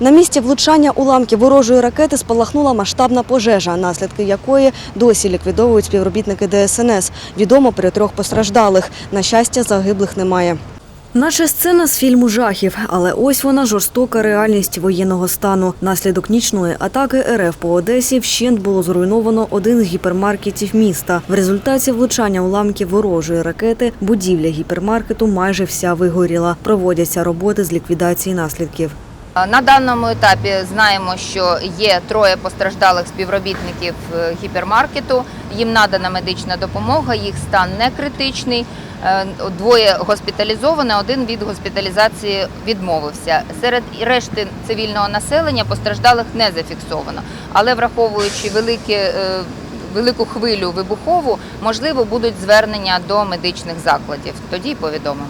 На місці влучання уламки ворожої ракети спалахнула масштабна пожежа, наслідки якої досі ліквідовують співробітники ДСНС. Відомо про трьох постраждалих. На щастя, загиблих немає. Наче сцена з фільму жахів, але ось вона жорстока реальність воєнного стану. Наслідок нічної атаки РФ по Одесі вщент було зруйновано один з гіпермаркетів міста. В результаті влучання уламків ворожої ракети будівля гіпермаркету майже вся вигоріла. Проводяться роботи з ліквідації наслідків. На даному етапі знаємо, що є троє постраждалих співробітників е, гіпермаркету. Їм надана медична допомога, їх стан не критичний. Е, Двоє госпіталізовані, один від госпіталізації відмовився. Серед решти цивільного населення постраждалих не зафіксовано, але враховуючи велике. е, Велику хвилю вибухову, можливо, будуть звернення до медичних закладів. Тоді повідомимо.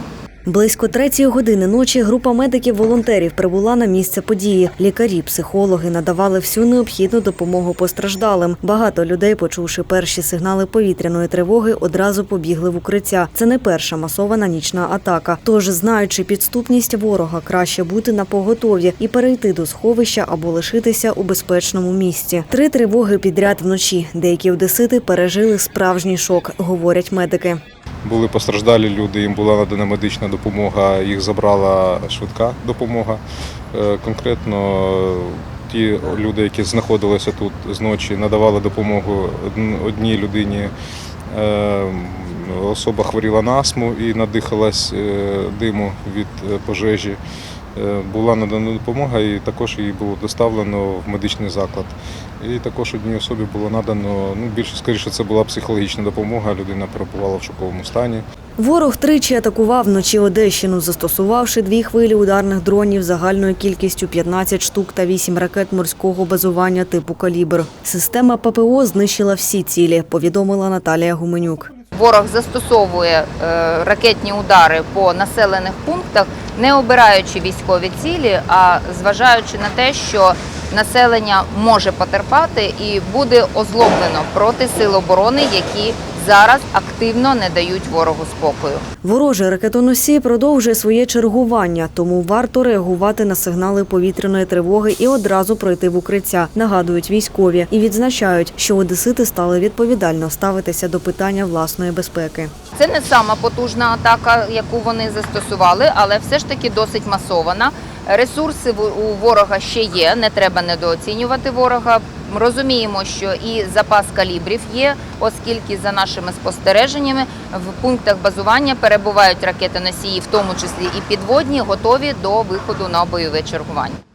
Близько третьої години ночі група медиків-волонтерів прибула на місце події. Лікарі, психологи надавали всю необхідну допомогу постраждалим. Багато людей, почувши перші сигнали повітряної тривоги, одразу побігли в укриття. Це не перша масована нічна атака. Тож, знаючи підступність ворога, краще бути на поготові і перейти до сховища або лишитися у безпечному місці. Три тривоги підряд вночі. Деякі одесити пережили справжній шок, говорять медики. Були постраждалі люди, їм була надана медична допомога, їх забрала швидка допомога. Е, Конкретно е, ті люди, які знаходилися тут зночі, надавали допомогу одній людині. Е, Особа хворіла на астму і надихалась диму від пожежі. Е, Була надана допомога і також її було доставлено в медичний заклад. І також одній особі було надано, ну більше скоріше, це була психологічна допомога. Людина перебувала в шоковому стані. Ворог тричі атакував вночі Одещину, застосувавши дві хвилі ударних дронів загальною кількістю 15 штук та 8 ракет морського базування типу «Калібр». Система ППО знищила всі цілі, повідомила Наталія Гуменюк. Ворог застосовує е, ракетні удари по населених пунктах, не обираючи військові цілі, а зважаючи на те, що населення може потерпати і буде озлоблено проти сил оборони, які зараз активно не дають ворогу спокою. Ворожий ракетоносій продовжує своє чергування, тому варто реагувати на сигнали повітряної тривоги і одразу пройти в укриття, нагадують військові і відзначають, що одесити стали відповідально ставитися до питання власної безпеки. Це не сама потужна атака, яку вони застосували, але все ж таки досить масована. Ресурси у ворога ще є, не треба недооцінювати ворога. Ми Розуміємо, що і запас калібрів є, оскільки за нашими спостереженнями в пунктах базування перебувають ракети носії, в тому числі і підводні, готові до виходу на бойове чергування.